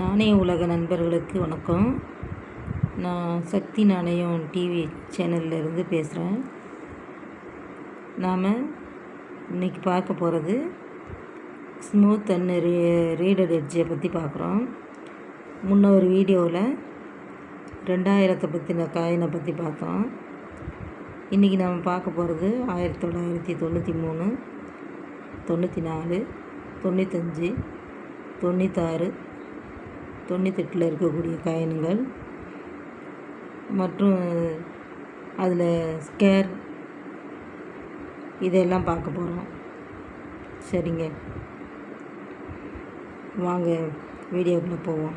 நாணய உலக நண்பர்களுக்கு வணக்கம். நான் சக்தி நாணயம் டிவி சேனல்லேருந்து பேசுகிறேன் நாம் இன்னைக்கு பார்க்க போகிறது ஸ்மூத் அண்ட் ரீ ரீடட் எட்ஜை பற்றி பார்க்குறோம். முன்ன ஒரு வீடியோவில் ரெண்டாயிரத்தை பற்றின காயினை பற்றி பார்த்தோம். இன்றைக்கி நாம் பார்க்க போகிறது ஆயிரத்தி தொள்ளாயிரத்தி தொண்ணூற்றி மூணு தொண்ணூற்றி நாலு தொண்ணூத்தஞ்சு தொண்ணூத்தாறு தொண்ணூத்தெட்டில் இருக்கக்கூடிய காயின்கள் மற்றும் அதில் ஸ்கேர் இதெல்லாம் பார்க்க போகிறோம். சரிங்க. வாங்க வீடியோக்குள்ளே போவோம்.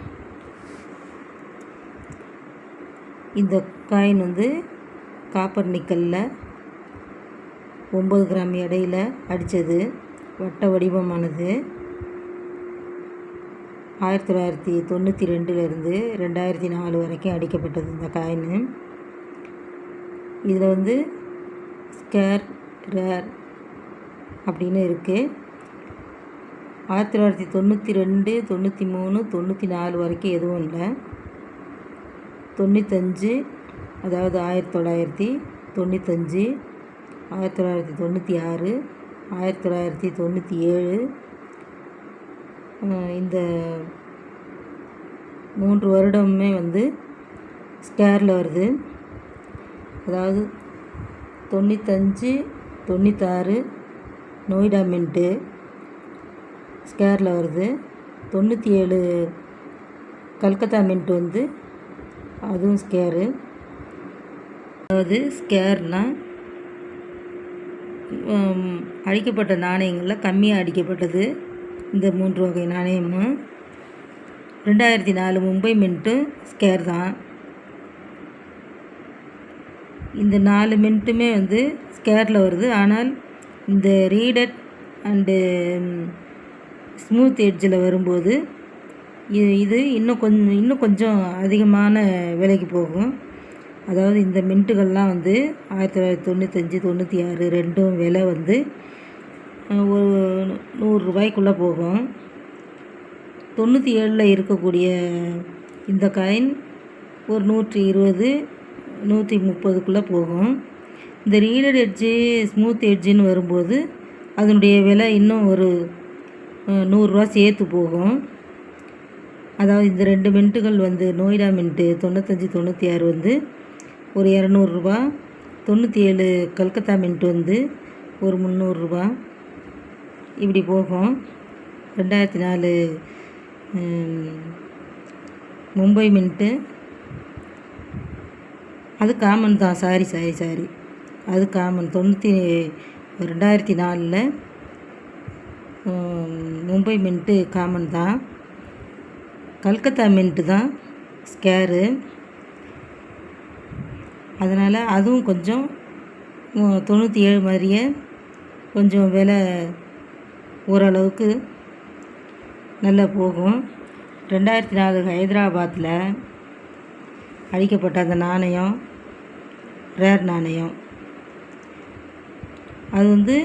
இந்த காயின் வந்து காப்பர் நிக்கலில் ஒம்பது கிராம் எடையில் அடித்தது. வட்ட வடிவமானது. ஆயிரத்தி தொள்ளாயிரத்தி தொண்ணூற்றி ரெண்டுலேருந்து ரெண்டாயிரத்தி நாலு வரைக்கும் அடிக்கப்பட்டது இந்த காயின் இதில் வந்து ஸ்கேர் ரேர் அப்படின்னு இருக்குது ஆயிரத்தி தொள்ளாயிரத்தி தொண்ணூற்றி ரெண்டு தொண்ணூற்றி மூணு தொண்ணூற்றி நாலு வரைக்கும் எதுவும் இல்லை. தொண்ணூத்தஞ்சு அதாவது ஆயிரத்தி தொள்ளாயிரத்தி தொண்ணூத்தஞ்சு ஆயிரத்தி தொள்ளாயிரத்தி தொண்ணூற்றி ஆறு ஆயிரத்தி தொள்ளாயிரத்தி தொண்ணூற்றி ஏழு இந்த மூன்று வருடமுமே வந்து ஸ்கேரில் வருது. அதாவது தொண்ணூத்தஞ்சு தொண்ணூத்தாறு நொய்டா மின்ட்டு ஸ்கேரில் வருது. தொண்ணூற்றி ஏழு கல்கத்தா மின்ட் வந்து அதுவும் ஸ்கேரு. அதாவது ஸ்கேர்னால் அடிக்கப்பட்ட நாணயங்களில் கம்மியாக அடிக்கப்பட்டது. இந்த மூன்று வகை நாணயமும் ரெண்டாயிரத்தி நாலு மும்பை மின்ட்டும் ஸ்கேர் தான். இந்த நாலு மின்ட்டுமே வந்து ஸ்கேரில் வருது. ஆனால் இந்த ரீடட் அண்டு ஸ்மூத் எட்ஜில் வரும்போது இது இது இன்னும் கொஞ்சம் இன்னும் கொஞ்சம் அதிகமான விலைக்கு போகும். அதாவது இந்த மின்ட்டுகள்லாம் வந்து ஆயிரத்தி தொள்ளாயிரத்தி தொண்ணூத்தஞ்சு தொண்ணூற்றி ஆறு ரெண்டும் விலை வந்து ஒரு நூறுரூபாய்க்குள்ளே போகும். தொண்ணூற்றி ஏழில் இருக்கக்கூடிய இந்த காயின் ஒரு நூற்றி இருபது நூற்றி முப்பதுக்குள்ளே போகும். இந்த ரீடட் எட்ஜு ஸ்மூத் எட்ஜுன்னு வரும்போது அதனுடைய விலை இன்னும் ஒரு நூறுரூவா சேர்த்து போகும். அதாவது இந்த ரெண்டு மின்ட்டுகள் வந்து நோய்டா மின்ட்டு தொண்ணூத்தஞ்சு தொண்ணூற்றி ஆறு வந்து ஒரு இரநூறுபா தொண்ணூற்றி ஏழு கல்கத்தா மின்ட்டு வந்து ஒரு முந்நூறுரூபா இப்படி போகும். ரெண்டாயிரத்தி நாலு மும்பை மின்ட்டு அது காமன் தான். சாரி சாரி சாரி அது காமன் தொண்ணூற்றி ரெண்டாயிரத்தி நாலில் மும்பை மின்ட்டு காமன் தான். கல்கத்தா மின்ட்டு தான். ஸ்கேரு அதனால் அதுவும் கொஞ்சம் தொண்ணூற்றி ஏழு மாதிரியே கொஞ்சம் விலை ஓரளவுக்கு நல்லா போகும். ரெண்டாயிரத்தி நாலு ஹைதராபாத்தில் அழிக்கப்பட்ட அந்த நாணயம் ரேர் நாணயம். அது வந்து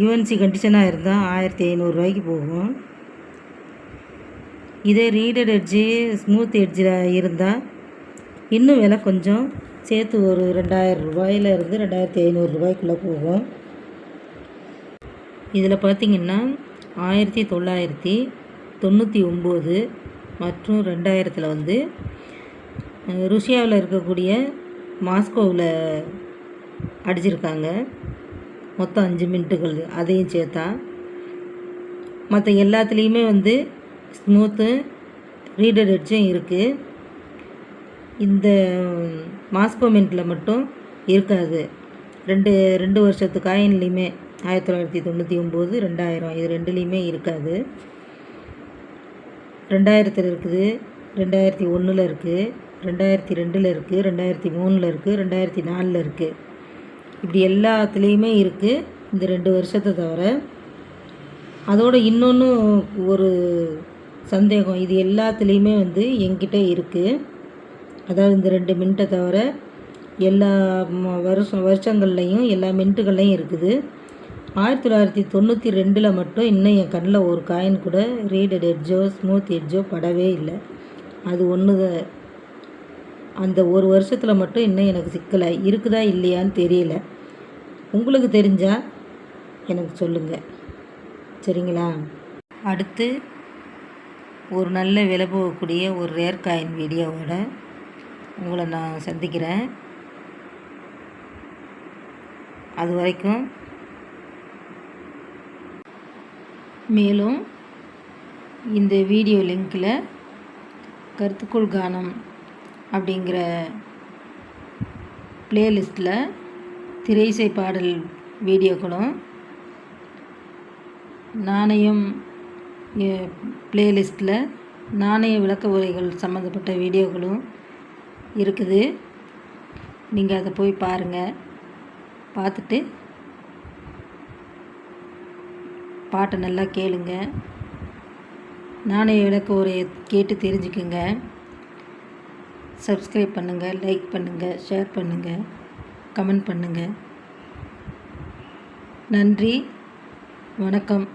யூஎன்சி கண்டிஷனாக இருந்தால் ஆயிரத்தி ஐநூறுரூவாய்க்கு போகும். இதே ரீடட் எட்ஜு ஸ்மூத் எட்ஜில் இருந்தால் இன்னும் விலை கொஞ்சம் சேர்த்து ஒரு ரெண்டாயிரம் ரூபாயிலேருந்து ரெண்டாயிரத்தி ஐநூறுரூபாய்க்குள்ளே போகும். இதில் பார்த்திங்கன்னா ஆயிரத்தி தொள்ளாயிரத்தி தொண்ணூற்றி ஒம்பது மற்றும் ரெண்டாயிரத்தில் வந்து ருஷ்யாவில் இருக்கக்கூடிய மாஸ்கோவில் அடிச்சிருக்காங்க. மொத்தம் அஞ்சு மினிட்டுகள் அதையும் சேர்த்தா. மற்ற எல்லாத்துலேயுமே வந்து ஸ்மூத்து ரீடட் எட்ஜும் இருக்குது இந்த மாஸ்கோமென்ட்டில் மட்டும் இருக்காது. ரெண்டு ரெண்டு வருஷத்து காயின்லேயுமே ஆயிரத்தி தொள்ளாயிரத்தி தொண்ணூற்றி ஒம்பது ரெண்டாயிரம் இது ரெண்டுலேயுமே இருக்காது. ரெண்டாயிரத்தில் இருக்குது ரெண்டாயிரத்தி ஒன்றில் இருக்குது ரெண்டாயிரத்தி ரெண்டில் இருக்குது ரெண்டாயிரத்தி மூணில் இருக்குது ரெண்டாயிரத்தி நாலில் இருக்குது இப்படி எல்லாத்துலேயுமே இருக்குது இந்த ரெண்டு வருஷத்தை தவிர. அதோட இன்னொன்று ஒரு சந்தேகம் இது எல்லாத்துலேயுமே வந்து எங்கிட்ட இருக்குது அதாவது இந்த ரெண்டு மின்ட்டை தவிர எல்லா வருஷம் வருஷங்கள்லையும் எல்லா மின்ட்டுகள்லையும் இருக்குது. ஆயிரத்தி தொள்ளாயிரத்தி தொண்ணூற்றி ரெண்டில் மட்டும் இன்னும் என் கண்ணில் ஒரு காயின் கூட ரீடட் எட்ஜோ ஸ்மூத் எட்ஜோ படவே இல்லை. அது ஒன்று அந்த ஒரு வருஷத்தில் மட்டும் இன்னும் எனக்கு சிக்கலை. இருக்குதா இல்லையான்னு தெரியல. உங்களுக்கு தெரிஞ்சால் எனக்கு சொல்லுங்கள் சரிங்களா? அடுத்து ஒரு நல்ல விலை போகக்கூடிய ஒரு ரேர் காயின் வீடியோவோட உங்களை நான் சந்திக்கிறேன். அது வரைக்கும் மேலும் இந்த வீடியோ லிங்கில் கருத்துக்குள் கானம் அப்படிங்கிற பிளேலிஸ்ட்டில் திரைசை பாடல் வீடியோக்களும் நாணயம் பிளேலிஸ்ட்டில் நாணய விளக்க உரைகள் சம்மந்தப்பட்ட வீடியோக்களும் இருக்குது. நீங்கள் அதை போய் பாருங்கள் பார்த்துட்டு பாட்டை நல்லா கேளுங்க. நாணய விளக்க ஒரு கேட்டு தெரிஞ்சுக்குங்க. சப்ஸ்கிரைப் பண்ணுங்கள் லைக் பண்ணுங்கள் ஷேர் பண்ணுங்கள் கமெண்ட் பண்ணுங்கள் நன்றி வணக்கம்.